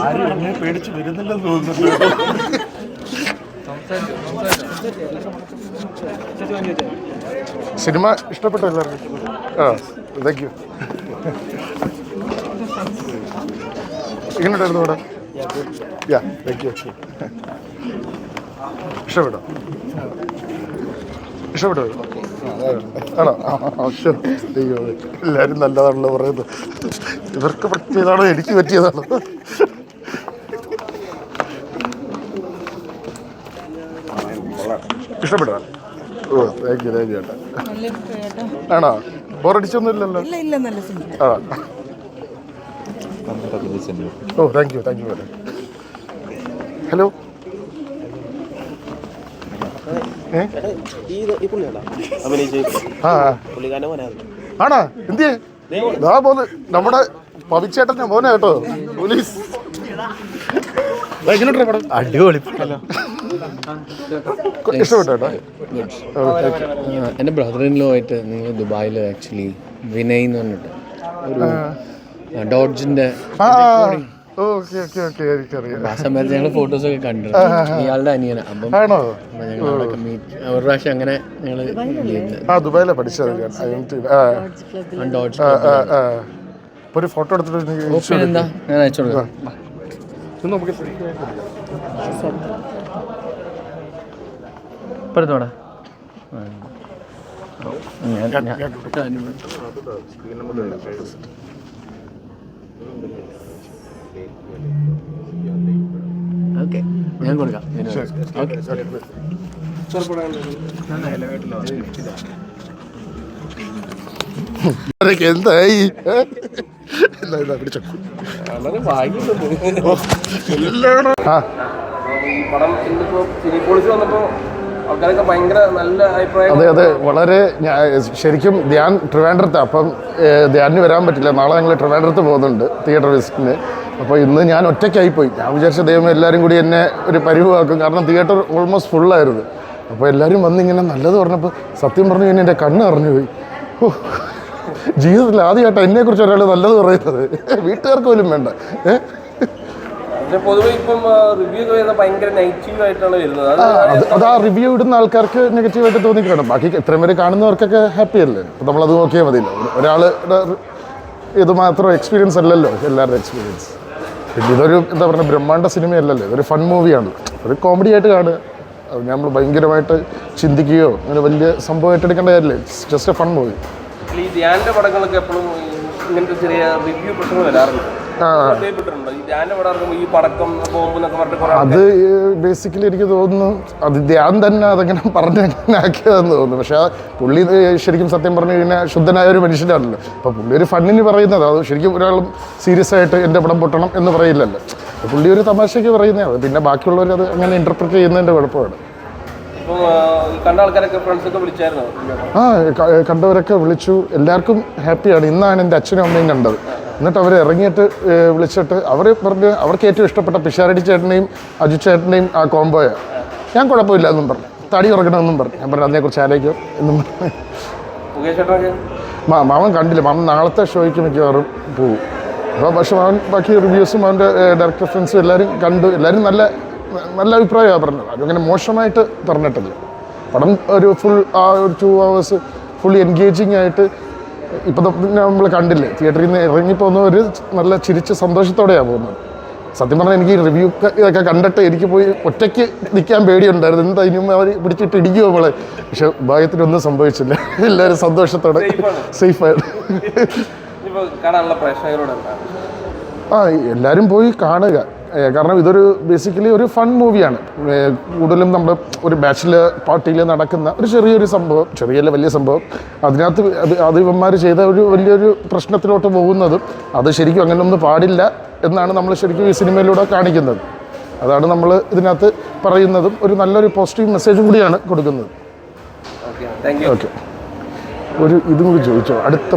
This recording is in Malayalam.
ആരും എന്നെ പേടിച്ച് വരുന്നില്ലെന്ന് തോന്നുന്നുണ്ട് സിനിമ ഇഷ്ടപ്പെട്ടു എല്ലാവർക്കും. ആ താങ്ക് യു എങ്ങനെയുണ്ടായിരുന്നു ഇവിടെ യാ താങ്ക് യു ഇഷ്ടപ്പെട്ടോ? ഇഷ്ടപ്പെട്ടോ? ആണോ. അയ്യോ എല്ലാവരും നല്ലതാണല്ലോ പറയുന്നത്. ഇവർക്ക് പറ്റിയതാണോ എനിക്ക് പറ്റിയതാണോ? ഇഷ്ടപ്പെട്ടോ? ഓ താങ്ക് യു താങ്ക് യു ചേട്ടാ. നല്ല കേട്ടോ ആണോ? ബോറടിച്ചൊന്നുമില്ലല്ലോ? ഇല്ല ഇല്ല നല്ല സിനിമ. ആ ഓ thank you thank you hello ഏ ഈ ഈ പുള്ളിയാണോ അഭിനയിച്ച് ആ ആ. പുള്ളിക്കാരന്റെ മോനായിരുന്നു ആണാ? ദാ പോന്ന്. നമ്മുടെ പവിച്ചേട്ടൻ മോനെ കേട്ടോ. പോലീസ്. അടിപൊളി. ഇഷ്ടപ്പെട്ടു. എന്റെ ആയിട്ട് നിങ്ങൾ ദുബായിൽ ആക്ച്വലി വിനയ് എന്ന് പറഞ്ഞിട്ട് ഒരു ഡോഡ്ജിന്റെ ഓക്കെ ഓക്കെ ഓക്കെ എനിക്കറിയാം ആ സമയത്ത് ഞങ്ങൾ ഫോട്ടോസ് ഒക്കെ കണ്ടു ഇയാളുടെ അനിയന അപ്പം ആണോ ഞങ്ങൾ അവിടെയൊക്കെ മീറ്റ് ഒരു പ്രാവശ്യം അങ്ങനെ ഞങ്ങൾ ആ ദുബായിലെ പഠിച്ചത് ഞാൻ IMT ആ ഡോഡ്ജ് ആ, ആ, ആ. ഇപ്പൊ ഒരു ഫോട്ടോ എടുത്തിട്ട് ഇൻഷുർ എന്താ ഞാൻ അയച്ചു കൊടുക്കാം ഇത് നമുക്ക് ഇപ്പഴത്തോടെ ഞാൻ ഞാൻ കൊടുക്കാം ഓക്കെ അവരൊക്കെ എന്തായി ഏ? എന്താ ഇതാ പിടിച്ചോ ഓ, എല്ലാം ആ ഈ പടം ഇന്നിപ്പോ സിനി പോളിസി വന്നപ്പോ ആൾക്കാരൊക്കെ ഭയങ്കര നല്ല അഭിപ്രായം അതെ അതെ വളരെ ശരിക്കും ധ്യാൻ ട്രിവാൻഡ്രത്ത് അപ്പം ധ്യാനിന് വരാൻ പറ്റില്ല. നാളെ ഞങ്ങൾ ട്രിവാൻഡ്രത്ത് പോകുന്നുണ്ട് തിയേറ്റർ വിസിറ്റിന്. അപ്പോൾ ഇന്ന് ഞാൻ ഒറ്റയ്ക്കായി പോയി ഞാൻ വിചാരിച്ച ദൈവം എല്ലാവരും കൂടി എന്നെ ഒരു പരിവാക്കും. കാരണം തിയേറ്റർ ഓൾമോസ്റ്റ് ഫുള്ളായിരുന്നു അപ്പോൾ എല്ലാവരും വന്നിങ്ങനെ നല്ലത് പറഞ്ഞപ്പോൾ സത്യം പറഞ്ഞു കഴിഞ്ഞാൽ എന്റെ കണ്ണ് അറിഞ്ഞു പോയി. ജീവിതത്തിൽ ആദ്യമായിട്ടാണ് എന്നെക്കുറിച്ച് ഒരാൾ നല്ലത് പറയുന്നത്. വീട്ടുകാർക്ക് പോലും വേണ്ട. ഏഹ് അത് അത് അത് ആ റിവ്യൂ ഇടുന്ന ആൾക്കാർക്ക് നെഗറ്റീവായിട്ട് തോന്നിക്കണം? ബാക്കി ഇത്രയും പേര് കാണുന്നവർക്കൊക്കെ ഹാപ്പി അല്ലേ? അപ്പം നമ്മളത് നോക്കിയാൽ മതിയല്ലോ. ഒരാളുടെ ഇത് മാത്രം എക്സ്പീരിയൻസ് അല്ലല്ലോ എല്ലാവരുടെ എക്സ്പീരിയൻസ് പിന്നെ ഇതൊരു എന്താ പറയുക ബ്രഹ്മാണ്ട സിനിമയല്ലല്ലോ ഇതൊരു ഫൺ മൂവിയാണ് ഒരു കോമഡി ആയിട്ട് കാണുക. അത് നമ്മൾ ഭയങ്കരമായിട്ട് ചിന്തിക്കുകയോ അങ്ങനെ വലിയ സംഭവമായിട്ട് എടുക്കേണ്ട കാര്യമില്ല. ജസ്റ്റ് എ ഫൺ മൂവി ഈ ധ്യാന്റെ പടങ്ങളൊക്കെ എപ്പോഴും ഇങ്ങനത്തെ ചെറിയ റിവ്യൂ പ്രശ്നങ്ങൾ വരാറുണ്ട്. അത് ബേസിക്കലി എനിക്ക് തോന്നുന്നു അത് ധ്യാൻ തന്നെ അതങ്ങനെ പറഞ്ഞ് അങ്ങനെ ആക്കിയതെന്ന് തോന്നുന്നു. പക്ഷെ ആ പുള്ളി ശരിക്കും സത്യം പറഞ്ഞു കഴിഞ്ഞാൽ ശുദ്ധനായ ഒരു മനുഷ്യനാണല്ലോ. അപ്പോൾ പുള്ളി ഒരു ഫണ്ണിന് പറയുന്നത് അത് ശരിക്കും ഒരാളും സീരിയസ് ആയിട്ട് എന്റെ പടം പൊട്ടണം എന്ന് പറയില്ലല്ലോ. പുള്ളി ഒരു തമാശയ്ക്ക് പറയുന്നതാണ് പിന്നെ ബാക്കിയുള്ളവർ അത് അങ്ങനെ ഇന്റർപ്രറ്റ് ചെയ്യുന്നതിന്റെ കുഴപ്പമാണ്. ആ കണ്ടവരൊക്കെ വിളിച്ചു. എല്ലാവർക്കും ഹാപ്പിയാണ് ഇന്നാണ് എന്റെ അച്ഛനും അമ്മയും കണ്ടത്. എന്നിട്ട് അവർ ഇറങ്ങിയിട്ട് വിളിച്ചിട്ട് അവർ പറഞ്ഞ് അവർക്ക് ഏറ്റവും ഇഷ്ടപ്പെട്ട പിഷാരടി ചേട്ടനെയും അജു ചേട്ടനെയും ആ കോംബോയാണ് ഞാൻ കുഴപ്പമില്ല എന്നും പറഞ്ഞു. തടി ഉറക്കണമെന്നും പറഞ്ഞു. ഞാൻ പറഞ്ഞു അതിനെക്കുറിച്ച് ആലോചിക്കും എന്നും പറഞ്ഞു. മാ മാമൻ കണ്ടില്ല. മാമൻ നാളത്തെ ഷോയ്ക്ക് മിക്കവാറും പോകും അപ്പോൾ പക്ഷെ മാമൻ ബാക്കി റിവ്യൂസും അവന്റെ ഡയറക്ടർ ഫ്രണ്ട്സും എല്ലാവരും കണ്ടു. എല്ലാവരും നല്ല നല്ല അഭിപ്രായമാണ് പറഞ്ഞത്. അതങ്ങനെ അങ്ങനെ മോശമായിട്ട് പറഞ്ഞിട്ടില്ല. പടം ഒരു ഫുൾ ആ ഒരു ടു ഹവേഴ്സ് ഫുൾ എൻഗേജിങ് ആയിട്ട് ഇപ്പം നമ്മൾ കണ്ടില്ലേ തിയേറ്ററിൽ നിന്ന് ഇറങ്ങിപ്പോകുന്ന ഒരു നല്ല ചിരിച്ച് സന്തോഷത്തോടെയാണ് പോകുന്നത്. സത്യം പറഞ്ഞാൽ എനിക്ക് റിവ്യൂ ഇതൊക്കെ കണ്ടിട്ട് എനിക്ക് പോയി ഒറ്റയ്ക്ക് നിൽക്കാൻ പേടിയുണ്ടായിരുന്നു. എന്താ ഇനിയും അവർ പിടിച്ചിട്ട് ഇടിക്കുമോ നമ്മളെ പക്ഷെ ഭാഗ്യത്തിനൊന്നും സംഭവിച്ചില്ല. എല്ലാവരും സന്തോഷത്തോടെ സേഫായിട്ട് ആ എല്ലാവരും പോയി കാണുക. കാരണം ഇതൊരു ബേസിക്കലി ഒരു ഫൺ മൂവിയാണ് കൂടുതലും നമ്മൾ ഒരു ബാച്ചിലർ പാർട്ടിയിൽ നടക്കുന്ന ഒരു ചെറിയൊരു സംഭവം ചെറിയല്ല വലിയ സംഭവം. അതിനകത്ത് അത് ഇവന്മാർ ചെയ്ത ഒരു വലിയൊരു പ്രശ്നത്തിലോട്ട് പോകുന്നതും അത് ശരിക്കും അങ്ങനെയൊന്നും പാടില്ല എന്നാണ് നമ്മൾ ശരിക്കും ഈ സിനിമയിലൂടെ കാണിക്കുന്നത്. അതാണ് നമ്മൾ ഇതിനകത്ത് പറയുന്നതും ഒരു നല്ലൊരു പോസിറ്റീവ് മെസ്സേജും കൂടിയാണ് കൊടുക്കുന്നത്. ഓക്കെ ഒരു ഇതും കൂടി ചോദിച്ചോ? അടുത്ത